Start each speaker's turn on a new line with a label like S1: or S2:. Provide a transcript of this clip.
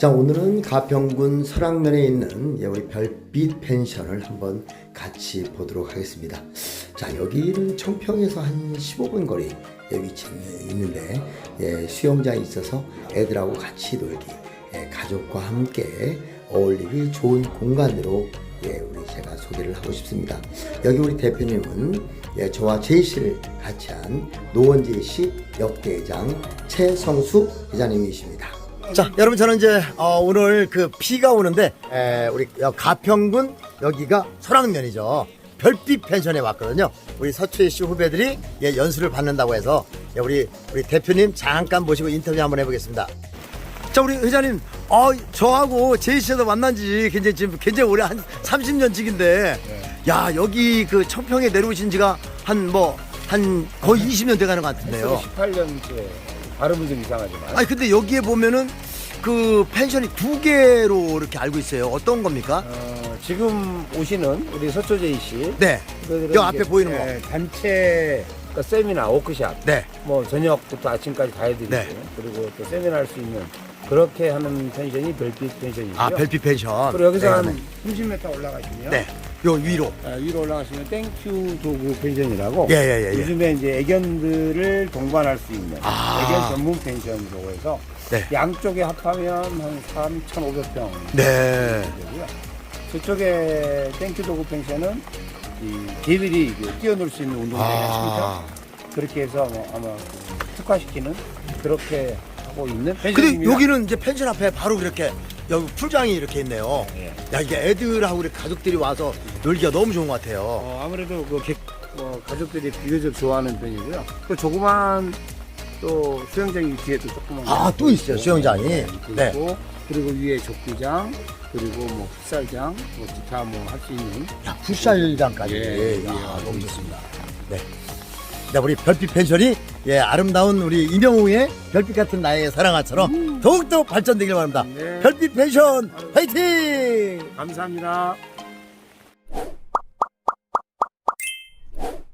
S1: 자 오늘은 가평군 설악면에 있는 예, 우리 별빛 펜션을 한번 같이 보도록 하겠습니다. 자 여기는 청평에서 한 15분 거리 에 위치해 있는데 예, 수영장이 있어서 애들하고 같이 놀기, 예, 가족과 함께 어울리기 좋은 공간으로 예, 우리 제가 소개를 하고 싶습니다. 여기 우리 대표님은 예, 저와 제이 씨를 같이 한 노원재 씨 역대장 최성수 회장님이십니다. 자, 여러분 저는 이제 어, 오늘 그 비가 오는데 에, 우리 여- 가평군 여기가 설악면이죠. 별빛 펜션에 왔거든요. 우리 서초희 씨 후배들이 예, 연수를 받는다고 해서 예, 우리 우리 대표님 잠깐 모시고 인터뷰 한번 해보겠습니다. 자, 우리 회장님, 어, 저하고 제이 씨도 만난 지 굉장히 지금 굉장히 오래 한 30년 지기인데, 야 여기 그 청평에 내려오신 지가 한 뭐 한 거의 20년 돼가는 것 같은데요.
S2: 18년째 발음은 좀 이상하지만
S1: 아니 근데 여기에 보면은 그 펜션이 두 개로 이렇게 알고 있어요. 어떤 겁니까?
S2: 어, 지금 오시는 우리 서초제이 씨
S1: 네. 여 앞에 보이는 거.
S2: 예, 단체 그러니까 세미나 워크샵
S1: 네.
S2: 뭐 저녁부터 아침까지 다 해드리고
S1: 네.
S2: 그리고 또 세미나 할 수 있는 그렇게 하는 펜션이 별빛 펜션이고요.
S1: 아 별빛 펜션.
S2: 그리고 여기서
S1: 네,
S2: 한
S1: 네.
S2: 30m 올라가시면
S1: 네. 요 위로.
S2: 아, 위로 올라가시면 땡큐 도구 펜션이라고
S1: 예, 예, 예, 예.
S2: 요즘에 이제 애견들을 동반할 수 있는
S1: 아.
S2: 애견 전문 펜션이라고 해서
S1: 네.
S2: 양쪽에 합하면 한 3,500평
S1: 네.
S2: 되고요. 저쪽에 땡큐 도구 펜션은 이 개들이 뛰어놀 수 있는 운동장이
S1: 아.
S2: 아. 그렇게 해서 뭐 아마 특화시키는 그렇게 하고 있는
S1: 근데
S2: 펜션입니다.
S1: 여기는 이제 펜션 앞에 바로 이렇게 여기 풀장이 이렇게 있네요.
S2: 예.
S1: 야 이게 애들하고 우리 가족들이 와서 놀기가 너무 좋은 것 같아요.
S2: 어, 아무래도 그 개- 뭐 가족들이 비교적 좋아하는 편이고요. 또 조그만 또 수영장이 뒤에도 조그만
S1: 아,
S2: 게
S1: 또 있어요,
S2: 있고,
S1: 수영장이.
S2: 네,
S1: 네.
S2: 있고 그리고 위에 족구장 그리고 뭐 풋살장 뭐 기타 뭐 할 수 있는
S1: 야 풋살장까지.
S2: 예,
S1: 야,
S2: 예,
S1: 너무 좋습니다. 네. 네, 우리 별빛 펜션이 예 아름다운 우리 이명웅의 별빛 같은 나의 사랑아처럼 더욱더 발전되길 바랍니다.
S2: 네.
S1: 별빛 펜션 화이팅!
S2: 감사합니다.